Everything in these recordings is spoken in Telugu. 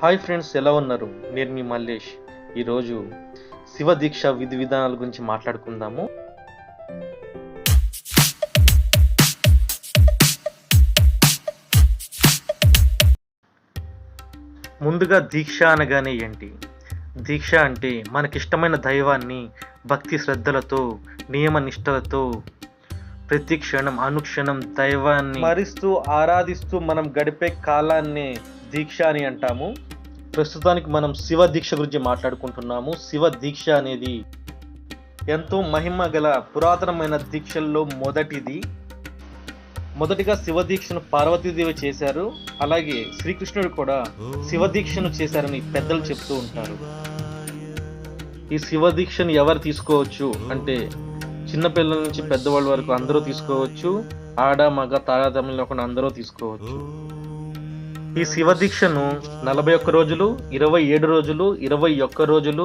హాయ్ ఫ్రెండ్స్ ఎలా ఉన్నారు? నేను మీ మల్లేష్. ఈరోజు శివ దీక్ష విధి విధానాల గురించి మాట్లాడుకుందాము. ముందుగా దీక్ష అనగానే ఏంటి? దీక్ష అంటే మనకిష్టమైన దైవాన్ని భక్తి శ్రద్ధలతో నియమ నిష్టలతో ప్రతి క్షణం అనుక్షణం దైవాన్ని మరిస్తూ ఆరాధిస్తూ మనం గడిపే కాలాన్ని దీక్ష అని అంటాము. ప్రస్తుతానికి మనం శివ దీక్ష గురించి మాట్లాడుకుంటున్నాము. శివ దీక్ష అనేది ఎంతో మహిమ గల పురాతనమైన దీక్షల్లో మొదటిది. మొదటిగా శివ దీక్షను పార్వతీదేవి చేశారు. అలాగే శ్రీకృష్ణుడు కూడా శివ దీక్షను చేశారని పెద్దలు చెప్తూ ఉంటారు. ఈ శివ దీక్షను ఎవరు తీసుకోవచ్చు అంటే చిన్నపిల్లల నుంచి పెద్దవాళ్ళ వరకు అందరూ తీసుకోవచ్చు. ఆడ మగ తారతమ్యం లేకుండా అందరూ తీసుకోవచ్చు. ఈ శివ దీక్షను నలభై ఒక్క రోజులు ఇరవై ఏడు రోజులు ఇరవై ఒక్క రోజులు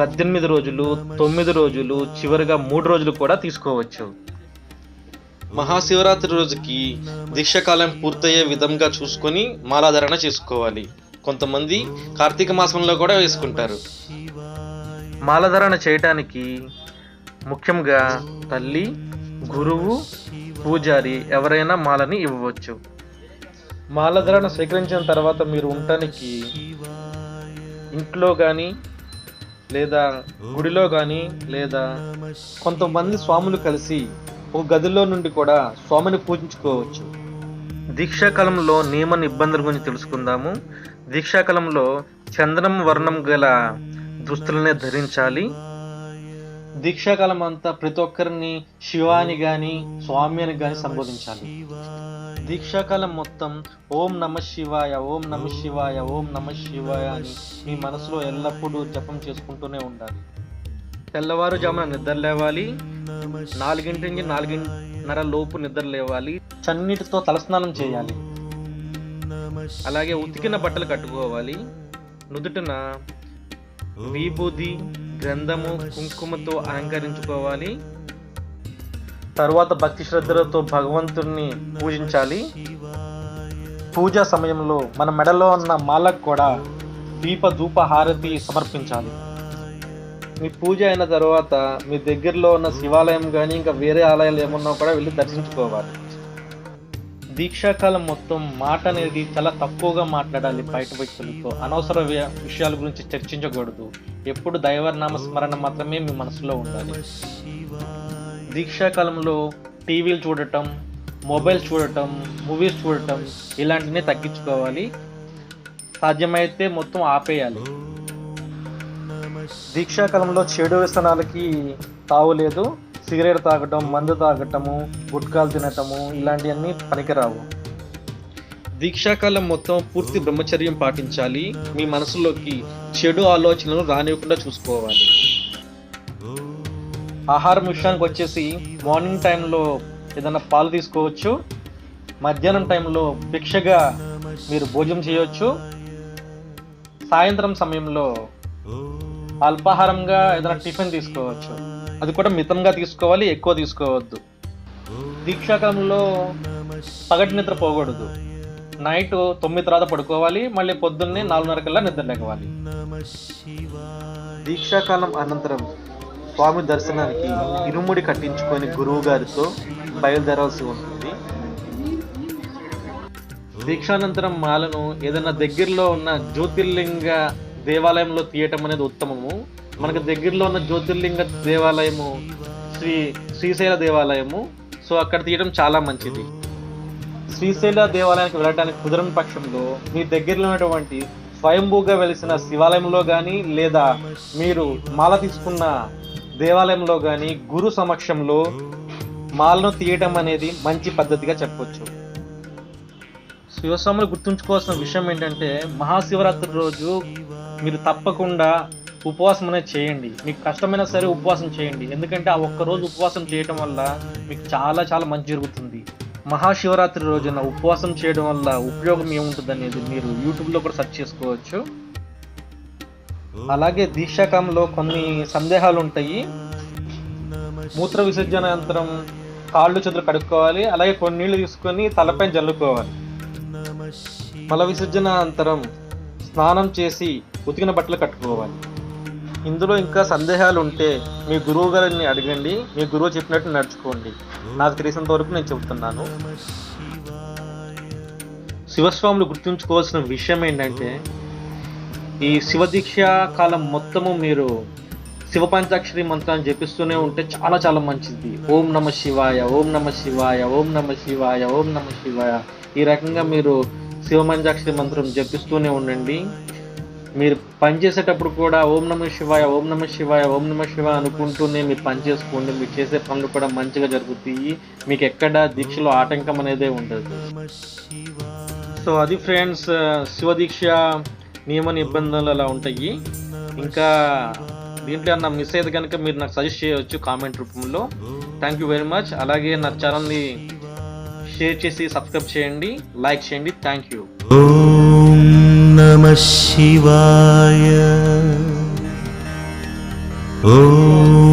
పద్దెనిమిది రోజులు తొమ్మిది రోజులు చివరిగా మూడు రోజులు కూడా తీసుకోవచ్చు. మహాశివరాత్రి రోజుకి దీక్షాకాలం పూర్తయ్యే విధంగా చూసుకొని మాలాధారణ చేసుకోవాలి. కొంతమంది కార్తీక మాసంలో కూడా వేసుకుంటారు. మాలధారణ చేయటానికి ముఖ్యంగా తల్లి గురువు పూజారి ఎవరైనా మాలని ఇవ్వవచ్చు. మాలధరను స్వీకరించిన తర్వాత మీరు ఉండటానికి ఇంట్లో కానీ లేదా గుడిలో కానీ లేదా కొంతమంది స్వాములు కలిసి ఒక గదిలో నుండి కూడా స్వామిని పూజించుకోవచ్చు. దీక్షాకాలంలో నియమ నిబంధనల గురించి తెలుసుకుందాము. దీక్షాకాలంలో చందనం వర్ణం గల దుస్తులనే ధరించాలి. దీక్షాకాలం అంతా ప్రతి ఒక్కరిని శివాని గాని స్వామి అని గాని సంబోధించాలి. దీక్షాకాలం మొత్తం ఓం నమ శివాయ ఓం నమ శివాయ ఓం నమ శివాయ అని మీ మనసులో ఎల్లప్పుడూ జపం చేసుకుంటూనే ఉండాలి. తెల్లవారుజామున నిద్ర లేవాలి. నాలుగింటి నుంచి నాలుగింటిన్నర లోపు నిద్ర లేవాలి. చన్నీటితో తలస్నానం చేయాలి. అలాగే ఉతికిన బట్టలు కట్టుకోవాలి. నుదుటిన విభూది గ్రంథము కుంకుమతో అలంకరించుకోవాలి. తర్వాత భక్తి శ్రద్ధలతో భగవంతుణ్ణి పూజించాలి. పూజా సమయంలో మన మెడలో ఉన్న మాలకు కూడా దీప ధూప హారతి సమర్పించాలి. మీ పూజ అయిన తర్వాత మీ దగ్గరలో ఉన్న శివాలయం కానీ ఇంకా వేరే ఆలయాలు ఏమన్నా కూడా వెళ్ళి దర్శించుకోవాలి. దీక్షాకాలం మొత్తం మాట అనేది చాలా తక్కువగా మాట్లాడాలి బయట వ్యక్తులతో. అనవసర విషయాల గురించి చర్చించకూడదు. ఎప్పుడు దైవనామ స్మరణ మాత్రమే మీ మనసులో ఉండాలి. దీక్షాకాలంలో టీవీలు చూడటం మొబైల్ చూడటం మూవీస్ చూడటం ఇలాంటివి తగ్గించుకోవాలి. సాధ్యమైతే మొత్తం ఆపేయాలి. దీక్షాకాలంలో చెడు వ్యసనాలకి తావులేదు సిగరెట్ తాగటం మందు తాగటము గుట్కాలు తినటము ఇలాంటివన్నీ పనికిరావు. దీక్షాకాలం మొత్తం పూర్తి బ్రహ్మచర్యం పాటించాలి. మీ మనసులోకి చెడు ఆలోచనలు రానివ్వకుండా చూసుకోవాలి. ఆహారం విషయానికి వచ్చేసి మార్నింగ్ టైంలో ఏదైనా పాలు తీసుకోవచ్చు. మధ్యాహ్నం టైంలో భిక్షగా మీరు భోజనం చేయవచ్చు సాయంత్రం సమయంలో అల్పాహారంగా ఏదైనా టిఫిన్ తీసుకోవచ్చు. అది కూడా మితంగా తీసుకోవాలి ఎక్కువ తీసుకోవద్దు. దీక్షాకాలంలో పగటి నిద్ర పోకూడదు. నైట్ తొమ్మిది తర్వాత పడుకోవాలి మళ్ళీ పొద్దున్నే నాలుగున్నర కల్లా నిద్ర లేవాలి. దీక్షాకాలం అనంతరం స్వామి దర్శనానికి ఇరుముడి కట్టించుకొని గురువు గారితో బయలుదేరాల్సి ఉంటుంది. దీక్షానంతరం మాలను ఏదైనా దగ్గరలో ఉన్న జ్యోతిర్లింగ దేవాలయంలో తీయటం అనేది ఉత్తమము. మనకు దగ్గరలో ఉన్న జ్యోతిర్లింగ దేవాలయము శ్రీ శ్రీశైల దేవాలయము. సో అక్కడ తీయడం చాలా మంచిది. శ్రీశైల దేవాలయానికి వెళ్ళడానికి కుదరని పక్షంలో మీ దగ్గరలో ఉన్నటువంటి స్వయంభూగా వెలిసిన శివాలయంలో కానీ లేదా మీరు మాల తీసుకున్న దేవాలయంలో కానీ గురు సమక్షంలో మాలను తీయటం అనేది మంచి పద్ధతిగా చెప్పవచ్చు శివస్వాములు గుర్తుంచుకోవాల్సిన విషయం ఏంటంటే మహాశివరాత్రి రోజు మీరు తప్పకుండా ఉపవాసం అనేది చేయండి. మీకు కష్టమైనా సరే ఉపవాసం చేయండి. ఎందుకంటే ఆ ఒక్క రోజు ఉపవాసం చేయడం వల్ల మీకు చాలా చాలా మంచి జరుగుతుంది. మహాశివరాత్రి రోజున ఉపవాసం చేయడం వల్ల ఉపయోగం ఏముంటుంది అనేది మీరు యూట్యూబ్లో కూడా సెర్చ్ చేసుకోవచ్చు. అలాగే దీక్షాకంలో కొన్ని సందేహాలు ఉంటాయి. మూత్ర విసర్జన అనంతరం కాళ్ళు చేతులు కడుక్కోవాలి. అలాగే కొన్ని నీళ్ళు తీసుకొని తలపై జల్లుకోవాలి. మల విసర్జన అనంతరం స్నానం చేసి ఉతికిన బట్టలు కట్టుకోవాలి. ఇందులో ఇంకా సందేహాలు ఉంటే మీ గురువు గారిని అడగండి మీ గురువు చెప్పినట్టు నడుచుకోండి. నాకు తెలిసినంత వరకు నేను చెబుతున్నాను. శివస్వాములు గుర్తుంచుకోవాల్సిన విషయం ఏంటంటే ఈ శివదీక్ష కాలం మొత్తము మీరు శివ పంచాక్షరి మంత్రాన్ని జపిస్తూనే ఉంటే చాలా చాలా మంచిది. ఓం నమ శివాయ ఓం నమ శివాయ ఓం నమ శివాయ ఓం నమ శివాయ. ఈ రకంగా మీరు శివమంజాక్షరి మంత్రం జపిస్తూనే ఉండండి. మీరు పని చేసేటప్పుడు కూడా ఓం నమ శివాయ ఓం నమ శివాయ ఓం నమ శివాయ అనుకుంటూనే మీరు పని చేసుకోండి మీరు చేసే పనులు కూడా మంచిగా జరుగుతాయి. మీకు ఎక్కడ దీక్షలో ఆటంకం అనేది ఉండదు. సో అది ఫ్రెండ్స్ శివ దీక్ష నియమ నిబంధనలు అలా ఉంటాయి. ఇంకా దీంట్లో ఏమన్నా మిస్ అయితే కనుక మీరు నాకు సజెస్ట్ చేయవచ్చు కామెంట్ రూపంలో. థ్యాంక్ యూ వెరీ మచ్ అలాగే నా ఛానల్ని షేర్ చేసి సబ్స్క్రైబ్ చేయండి లైక్ చేయండి. థ్యాంక్ యూ నమ శివాయ. ఓం